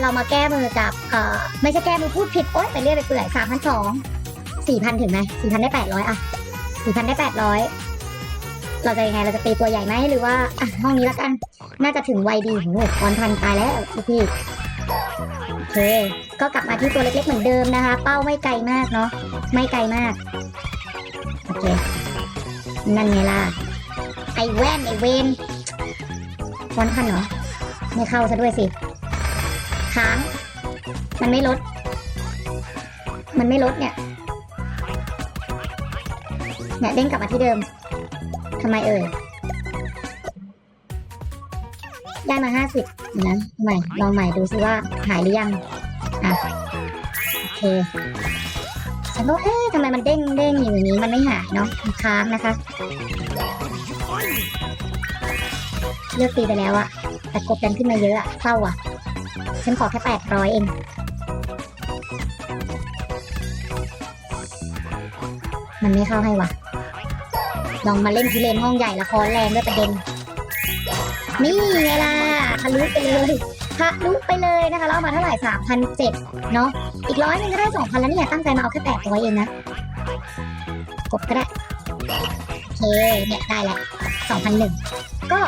เรามาแก้มือกับเอ่อไม่ใช่แก้มือพูดผิดโอ๊ยไปเรื่อยไปเปื่อยสามพันสองสี่พันถึงไหมสี่พันได้แปดร้อยอะสี่พันได้แปดร้อยเราจะยังไงเราจะตีตัวใหญ่ไหมหรือว่าอะห้องนี้แล้วกัน น่าจะถึงวัยดีโอ้โหคอนพันตายแล้วพี่ๆโอเค ก็กลับมาที่ตัวเล็กๆเหมือนเดิมนะคะ เป้าไม่ไกลมากเนาะไม่ไกลมากโอเคนั่นไงล่ะไอแว่นไอเวนฟอนต์คันเหรอไม่เข้าซะด้วยสิ ค้าง มันไม่ลด มันไม่ลดเนี่ย เนี่ยเด้งกลับมาที่เดิม ทำไมเอ่ย ได้มาห้าสิบนะใหม่ ลองใหม่ดูซิว่าหายหรือยัง อะ โอเคฉันก็เอ๊ะทำไมมันเด้งเด้งอยู่อย่างนี้ มันไม่หายเนาะค้างนะคะ เลือกตีไปแล้วอะแต่กดดันขึ้นมาเยอะอะเศร้าอะ ฉันขอแค่แปดร้อยเองมันไม่เข้าให้วะลองมาเล่นพิเรนห้องใหญ่ละครแรงด้วยประเด็น นี่ไงล่ะทะลุไปเลยทะลุไปเลยนะคะแล้วเอามาเท่าไหร่สามพันเจ็ดเนาะอีกร้อยหนึงก็ได้สองพันแล้วเนี่ย ตั้งใจมาเอาแค่แปดร้อยเองนะ กดก็ได้ โอเค เนี่ยได้แล้วสองพันหนึ่งก็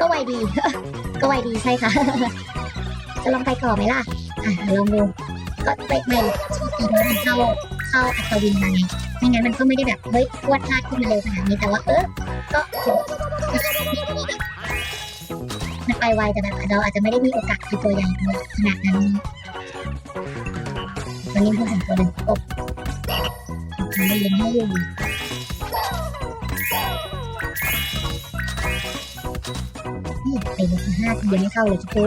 ก็ไวดี ก็ไวดีใช่ค่ะ จะลองไปต่อไหมล่ะ อะลองดู ก็ไม่ไม่โชคดีนะมันเข้าเข้าอัศวินมาไงไม่งั้นมันก็ไม่ได้แบบเฮ้ยพวดพลาดขึ้นมาเร็วขนาดนี้แต่ว่าเออ ก็ถือมันไปไวแต่แบบเราอาจจะไม่ได้มีโอกาสคือตัวใหญ่ขนาดนั้นวันนี้พูดถึงตัวหนึ่งกบทำได้ยินให้อยู่นี่ตีไปห้าทียังไม่เข้าเลยคิดดู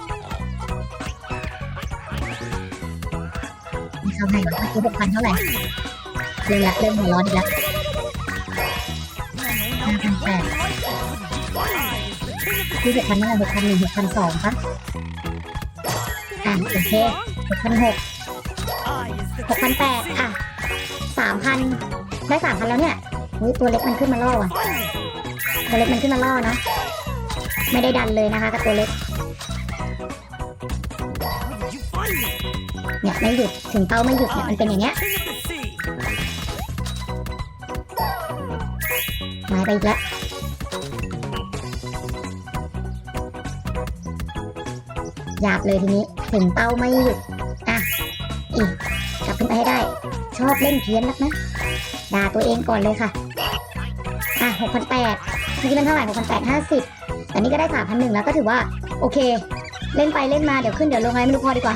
ไเข้าให้หรอกเมื่อกี้หกพันเท่าไหร่เริ่มละเริ่มหัวร้อนอีกล้วห้าพันแปดที่หกพันเท่าไหร่หกพันหนึ่งหกพันสองปะอะโอเคหกพันหกหกพันแปดอะสามพันได้สามพันแล้วเนี่ยอุ้ยตัวเล็กมันขึ้นมาล่อว่ะตัวเล็กมันขึ้นมาล่อเนาะไม่ได้ดันเลยนะคะกับตัวเล็ก เนี่ยไม่หยุดถึงเป้าไม่หยุดเนี่ยมันเป็นอย่างเงี้ยหาไปอีกแล้วหยาบเลยทีนี้ถึงเป้าไม่หยุดอะอีกกลับขึ้นไปให้ได้ ชอบเล่นเพี้ยนนักนะด่าตัวเองก่อนเลยค่ะอะหกพันแปดเมื่อกี้มันเท่าไหร่หกพันแปดห้าสิบแต่นี่ก็ได้สามพันหนึ่งแล้วก็ถือว่า โอเค เล่นไปเล่นมาเดี๋ยวขึ้นเดี๋ยวลงไงไม่รู้พอดีกว่า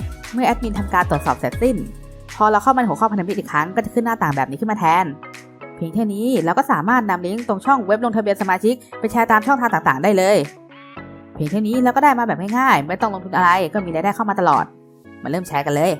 เมื่อแอดมินทำการตรวจสอบเสร็จสิ้น พอเราเข้ามาในหัวข้อพันธมิตรอีกครั้งก็จะขึ้นหน้าต่างแบบนี้ขึ้นมาแทน เพียงแค่นี้เราก็สามารถนำลิงก์ตรงช่องเว็บลงทะเบียนสมาชิกไปแชร์ตามช่องทางต่างๆ ได้เลย เพียงแค่นี้เราก็ได้มาแบบง่ายๆไม่ต้องลงทุนอะไรก็มีรายได้เข้ามาตลอด มาเริ่มแชร์กันเลย